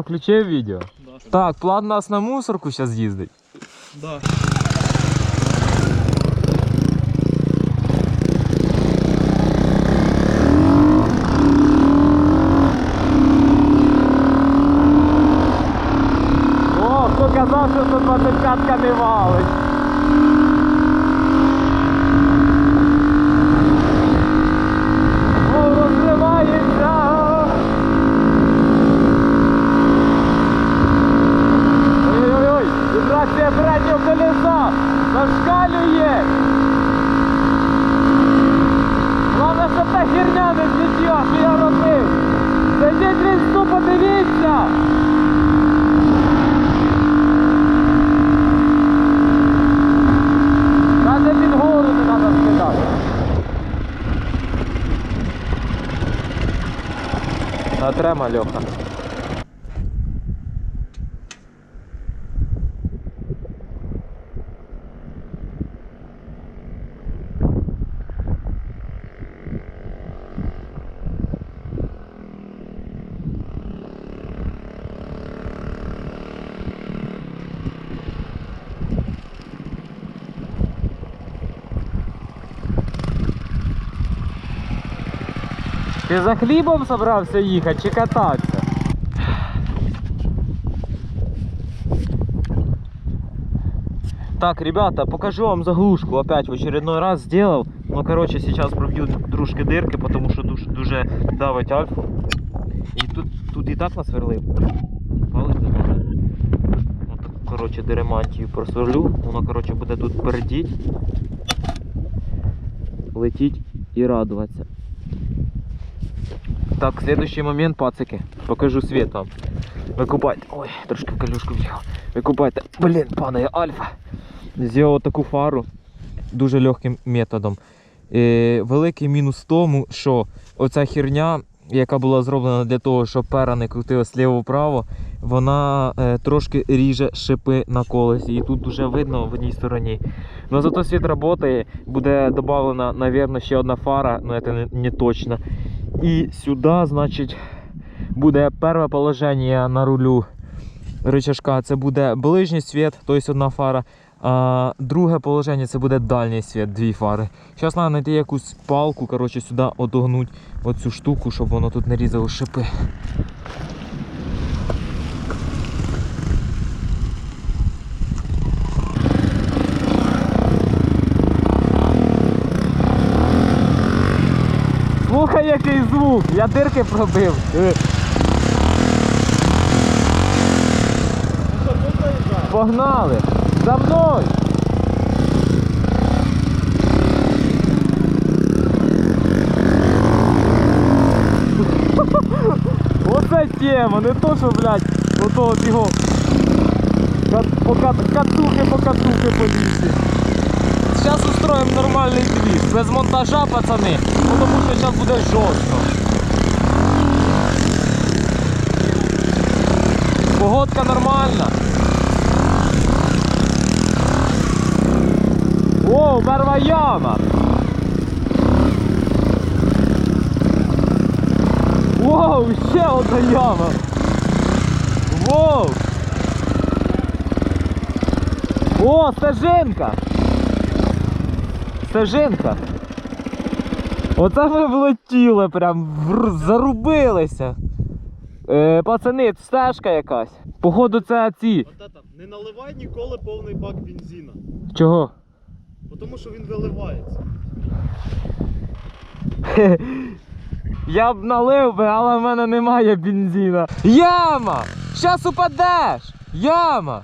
Включив відео? Да. Так, план нас на мусорку зараз їздить. Да. О, хто казав, що 125 не валить. О, розривається. Ой-ой-ой, вібрація переднього колеса зашкалює. Главное, щоб та херня не злетіла, що я робив. Зайдіть в інсту, подивіться. Надо під гору не треба скидати. Натрема, Льоха. За хлібом собрався їхати чи кататися? Так, ребята, покажу вам заглушку. Опять в очередной раз сделал. Ну, короче, сейчас пробью дружки дырки, потому что душ- дуже давить альфу. І тут, тут і так насверлив. Палець короче, деремантію просверлю. Воно, короче, буде тут пердіть, летіть і радуватися. Так, следующий момент, пацики. Покажу свет вам. Викупайте. Ой, трошки в калюшку в'їхав. Викупайте. Блін, пане Альфа. Зробив таку фару дуже легким методом. Е, великий мінус в тому, що оця херня, яка була зроблена для того, щоб пера не крутилась ліво-право, вона е, трошки ріже шипи на колесі. І тут дуже видно в одній стороні. Но зато світ працює, буде додана, мабуть, ще одна фара, але це не, не точно. І сюди, значить, буде перше положення на рулю рычажка. Це буде ближній світ, тобто одна фара. А друге положення це буде дальній світ, дві фари. Зараз треба знайти якусь палку, коротше, сюди одогнути оцю штуку, щоб воно тут не різало шипи. Слухай, який звук! Я дирки пробив. Погнали! За мною! Оце тема, не то, що, блядь, ото от його катухи по катухи по лісі. Зараз устроїмо нормальний двіж, без монтажа, пацани, тому що зараз буде жорстко. Погодка нормальна. О, перва яма. Воу, ще одна яма. Воу. О, стежинка. Стежинка. Оце ми влетіли, прям зарубилися. Е, пацани, це стежка якась. Походу, це ці. От не наливай ніколи повний бак бензина. Чого? Бо Тому що він виливається. Я б налив би, але в мене немає бензина. Яма! Щас упадеш! Яма!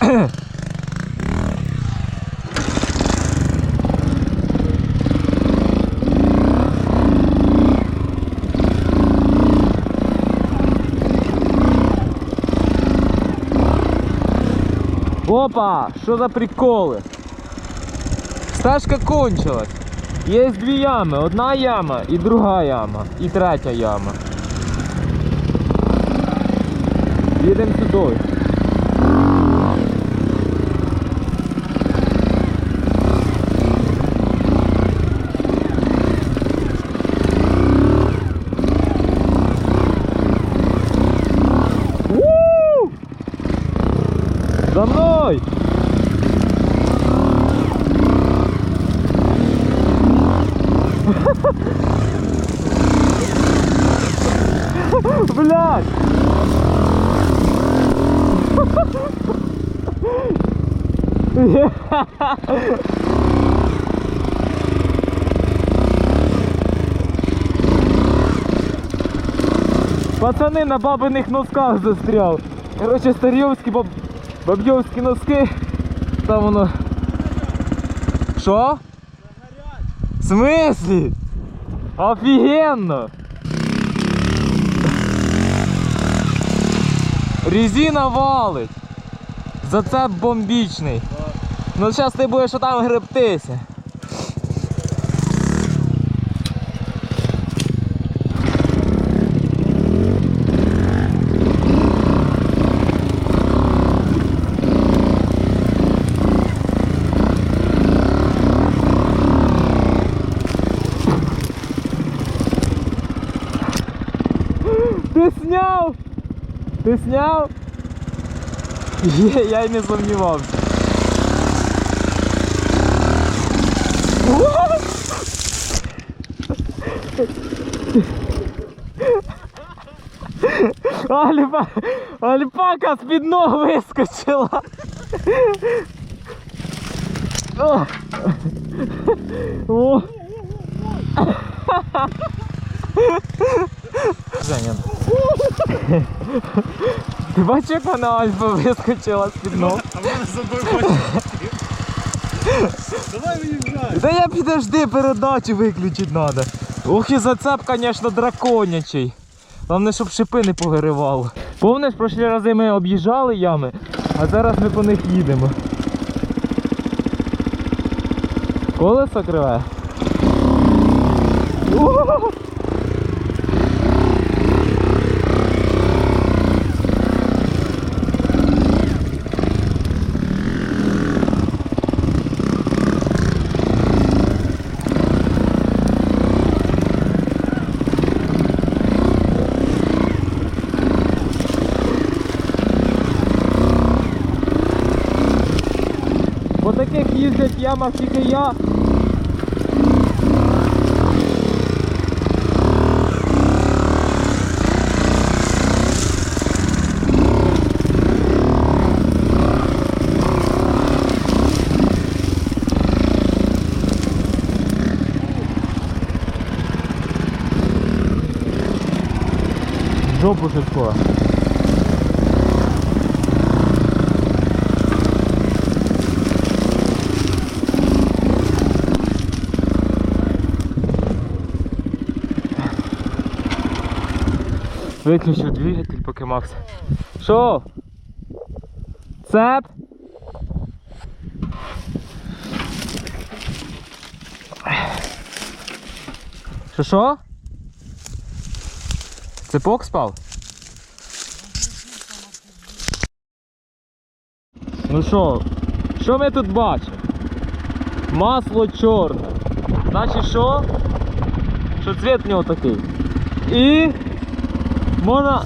Опа! Що за приколи? Стежка кончилась. Є дві ями. Одна яма і друга яма. І третя яма. Їдемо сюди. Ой! Блядь! Пацани на бабиних носках застряв. Короче, старьовські баб... бабйовські носки. Там воно. Що? В смислі? Офігенно! Резина валить. Зацеп бомбічний. Ну зараз ти будеш там гребтися. Ти сняв! Ти сняв? Я й не сумнівався. Альпа, альпака з-під ног вискочила. О. О. Женя. Ти бачиш, як вона альфа вискочила з-під ног? А в мене за собою хоче. Давай виїжджай. Та я підожди, передачу виключити треба. Ох і зацеп, звісно, драконячий. Головне, щоб шипи не повиривало. Помниш, прошлі рази ми об'їжджали ями, а зараз ми по них їдемо. Колесо криве. Їздять ямах тільки я. Жопу швидко. Виключив двигатель, поки Макс. Що? Цеп? Що що? Цепок спав? Ну що? Що ми тут бачимо? Масло чорне. Значить що? Що цвіт в нього такий. І можна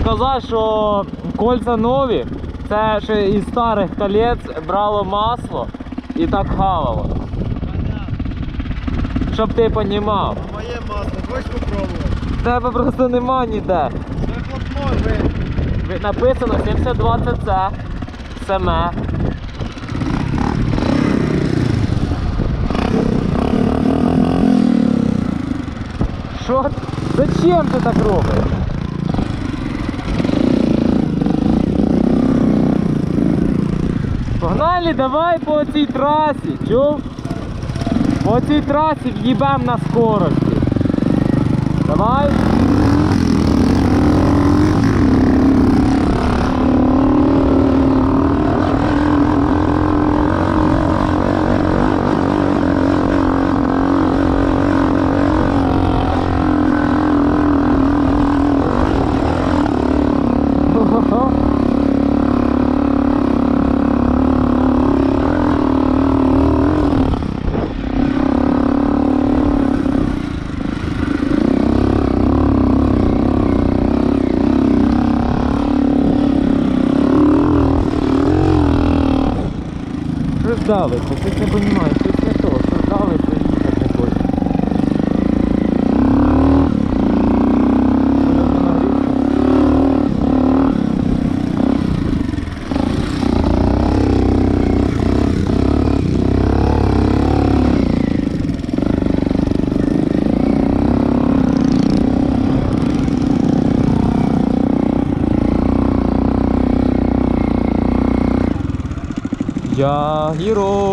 сказати, що кольця нові, це ще із старих колець брало масло і так хавало. Щоб ти понімав. Моє масло, хочеш попробувати? В тебе просто нема ніде. Написано 720 c семе. Що? Зачем ти так робиш? Погнали, давай по цій трасі, чув? По цій трасі в'їбем на скорості. Давай. Давиться, щось не розумію, щось не то, що давиться і їхати не хоче. Може, вже нагрівся? Я герой.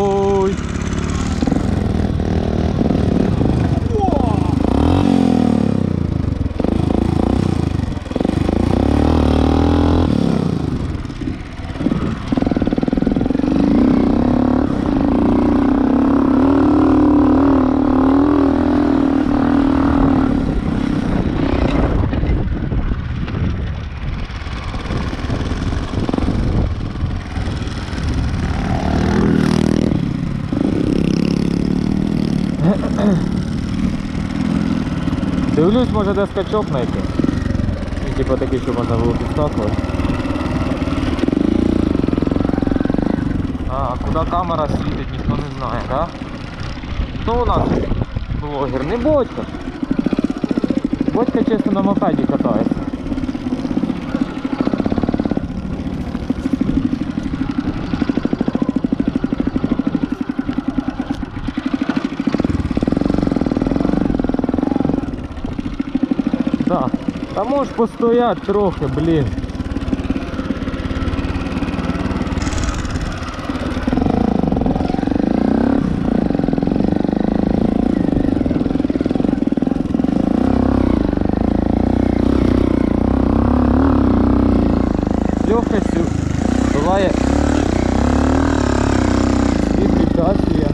Дивлюсь, може де скачок знайти. Типа такий, що можна було підскакувати. А, куди камера світить, ніхто не знає, так? Да? Хто у нас блогер? Не Бодька. Бодька чисто на мопеді катається. Да. Та можеш постояти трохи, блін. З легкостю буває і препятствия.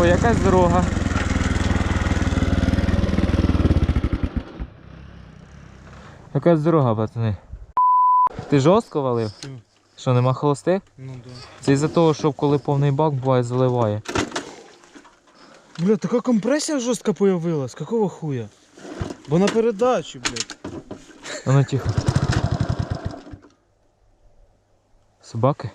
О, якась дорога. Якась дорога, пацани. Ти жорстко валив? Що, нема холостих? Ну да. Це із-за того, що коли повний бак буває, заливає. Бля, така компресія жорстка появилась. Какого хуя? Бо на передачі, блядь. А ну тихо. Собаки?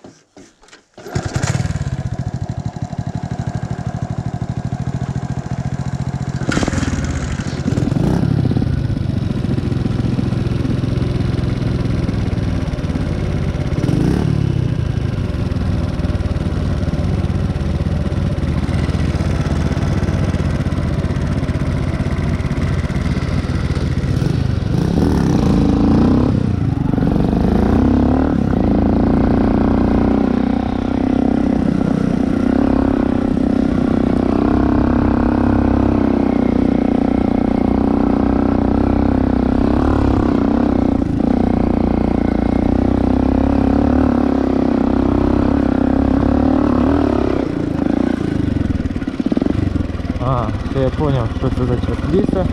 просто зачерк ліса.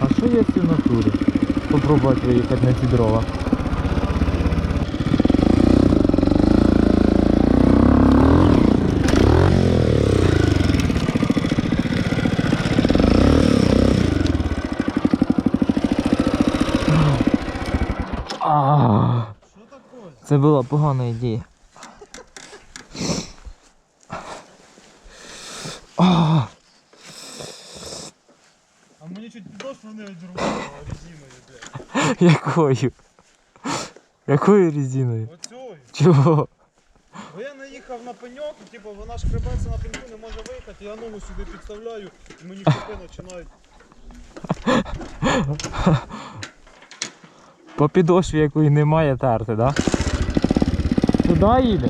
А що є в натурі? Попробувати виїхати на ці. Це була погана ідея. Резиною, блядь. якою? Якою резиною? Оцю. Чого? Бо я наїхав на пеньок, і типу вона ж шкребеться на пеньку, не може виїхати, я ногу сюди підставляю, і мені коти починають. По підошві якої немає терти, да? Куди їде?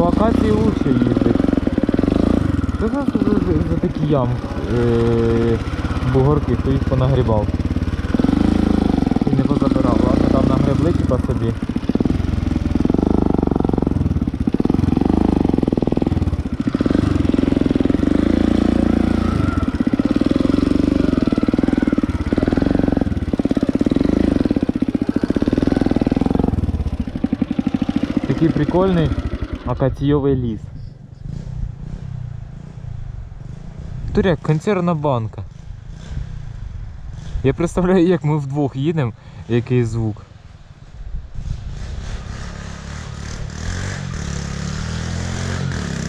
По акації лучше їздить. Що за, за, такі ям е, бугорки, хто їх понагрібав? І не позабирав, ладно, там нагребли типа собі. Такий прикольний акаційовий ліс. Туря, консервна банка. Я представляю, як ми вдвох їдемо, який звук.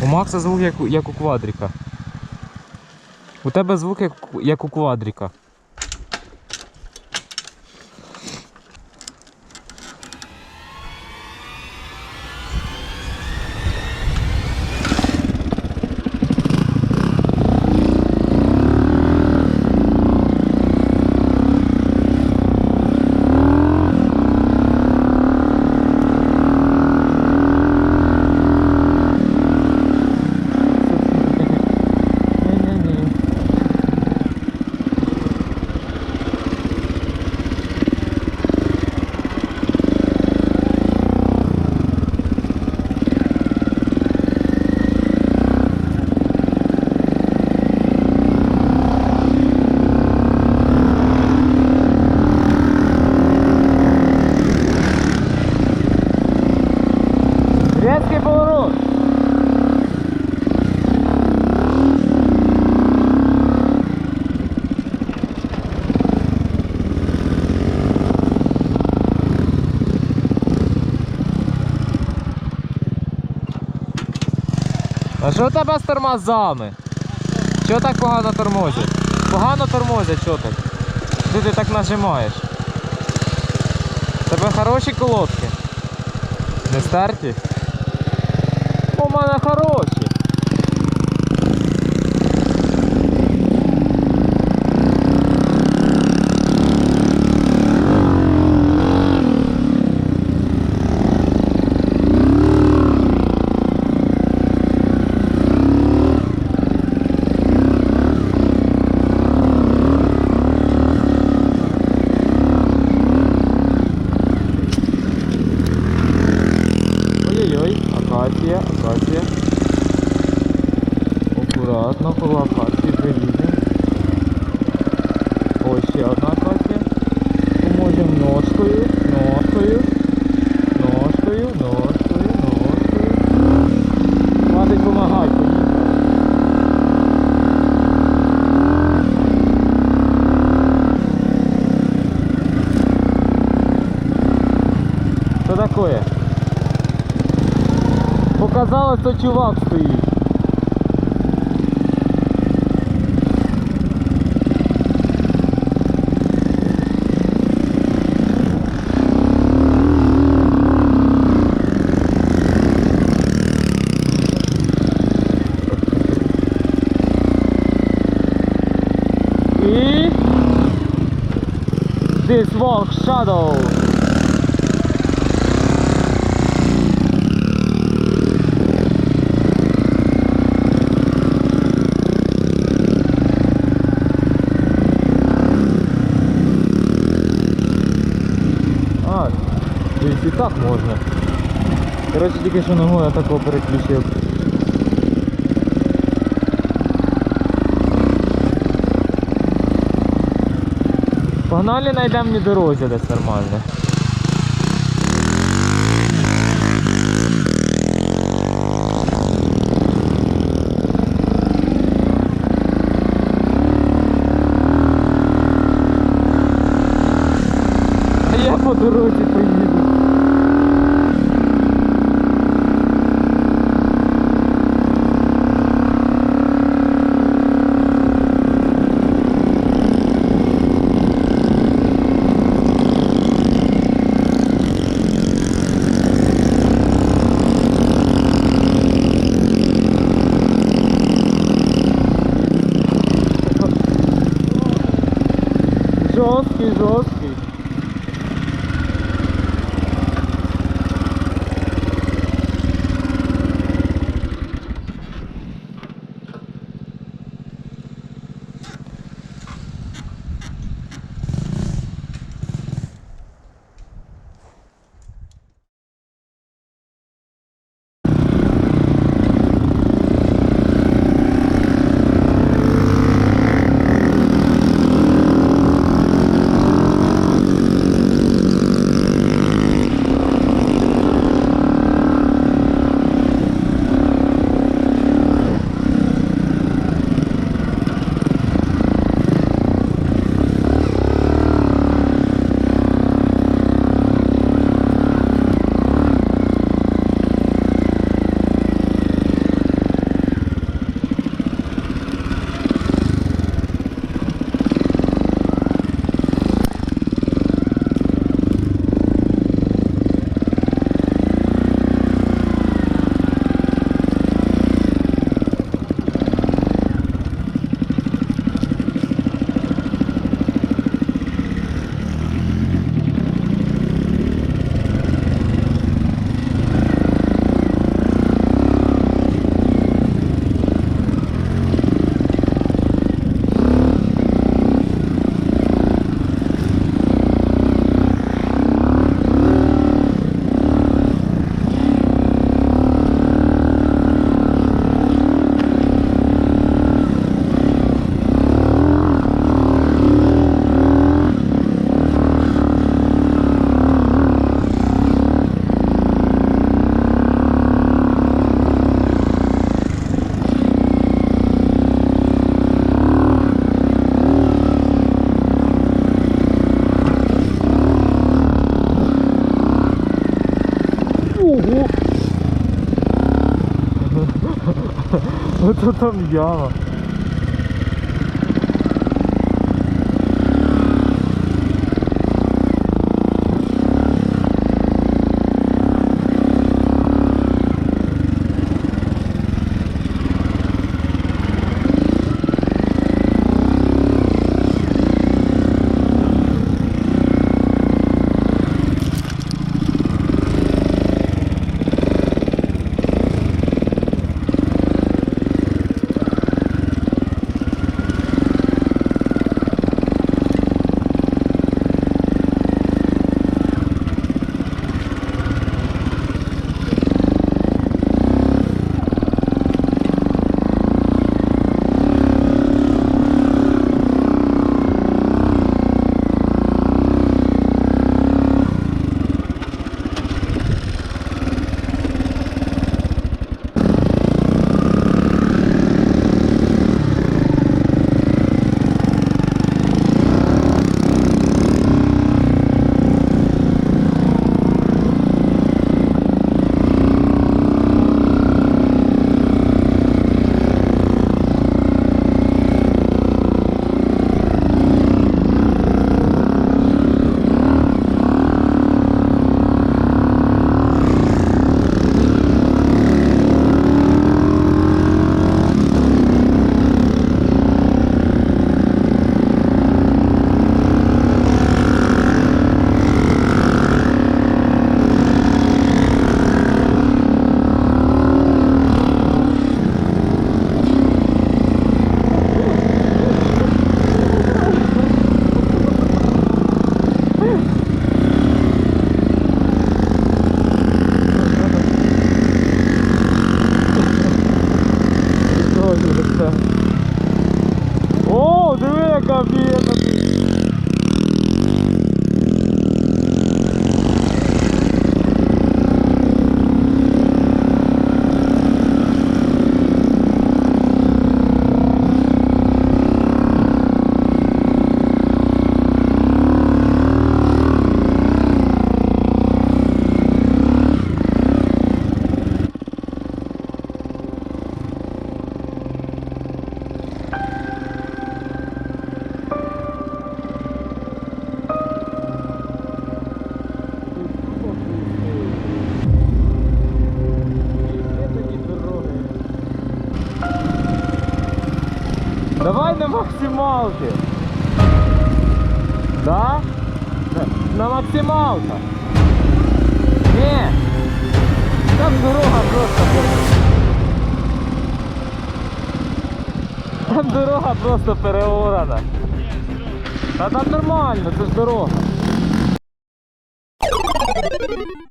У Макса звук як, як у квадріка. У тебе звук як, як у квадрика. Що тебе з тормозами? Чого так погано тормозять? Погано тормозять, що так? Що ти так нажимаєш? Тебе хороші колодки? Не стерті? У мене хороші. чувак стоїть. this walk shadow так можна. Коротше, тільки що ногою такого переключив. Погнали знайдемо мені дорозі десь нормально. Ото там яма.